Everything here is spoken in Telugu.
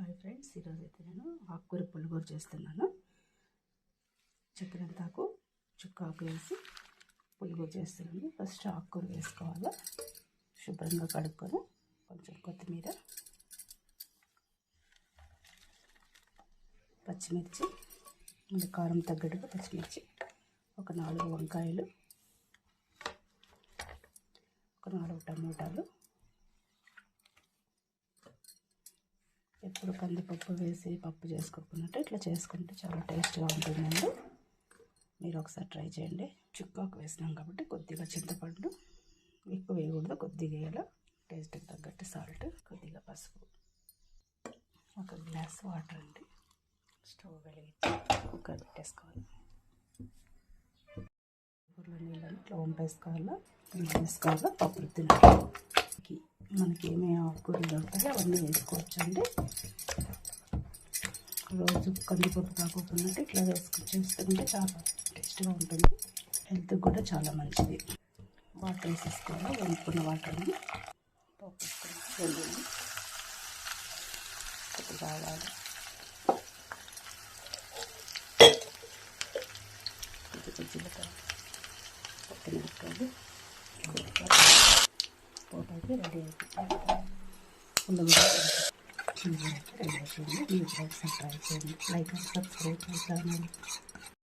హాయ్ ఫ్రెండ్స్ ఈరోజు అయితే నేను ఆకుకూర పులిగూర చేస్తున్నాను. చక్కెరంతాకు చుక్క ఆకు వేసి పులిగూర చేస్తున్నాను. ఫస్ట్ ఆకుకూర వేసుకోవాలి. శుభ్రంగా కడుక్కొని కొంచెం కొత్తిమీర పచ్చిమిర్చి మళ్ళీ కారం తగ్గట్టుగా పచ్చిమిర్చి ఒక నాలుగు వంకాయలు ఒక నాలుగు టమోటాలు ఎప్పుడు కందిపప్పు వేసి పప్పు చేసుకోకున్నట్టు ఇట్లా చేసుకుంటే చాలా టేస్ట్గా ఉంటుందండి. మీరు ఒకసారి ట్రై చేయండి. చుక్కాకు వేసినాం కాబట్టి కొద్దిగా చింతపండు ఎక్కువ వేయకూడదు కొద్దిగా వేయాలి. టేస్ట్కి తగ్గట్టు సాల్ట్ కొద్దిగా పసుపు. ఒక గ్లాస్ వాటర్ అండి. స్టవ్ వెలిగించి కుక్కర్ పెట్టేసుకోవాలి. నీళ్ళని ఇట్లా వంపేసుకోవాలా? వేసుకోవాలా పప్పు తినాలి? మనకి ఏమేమి ఆకుకూరలు దొరుకుతాయో అవన్నీ వేసుకోవచ్చు అండి రోజు కందిపప్పు కాకుండా ఇట్లా వేసుకొని చేసుకుంటే చాలా టేస్ట్గా ఉంటుంది. హెల్త్ కూడా చాలా మంచిది. వాటర్ వేసేసుకోవాలి వండుకున్న వాటర్ని పప్పు వేసుకొని వెల్లుల్లి కొద్దిగా జీలకర్ర పక్కన పెట్టుకోండి ಲೈಕ್ ಆ್ಯಂಡ್ ಸಬ್ಸ್ಕ್ರೈಬ್ ಮಾಡ್ತಾ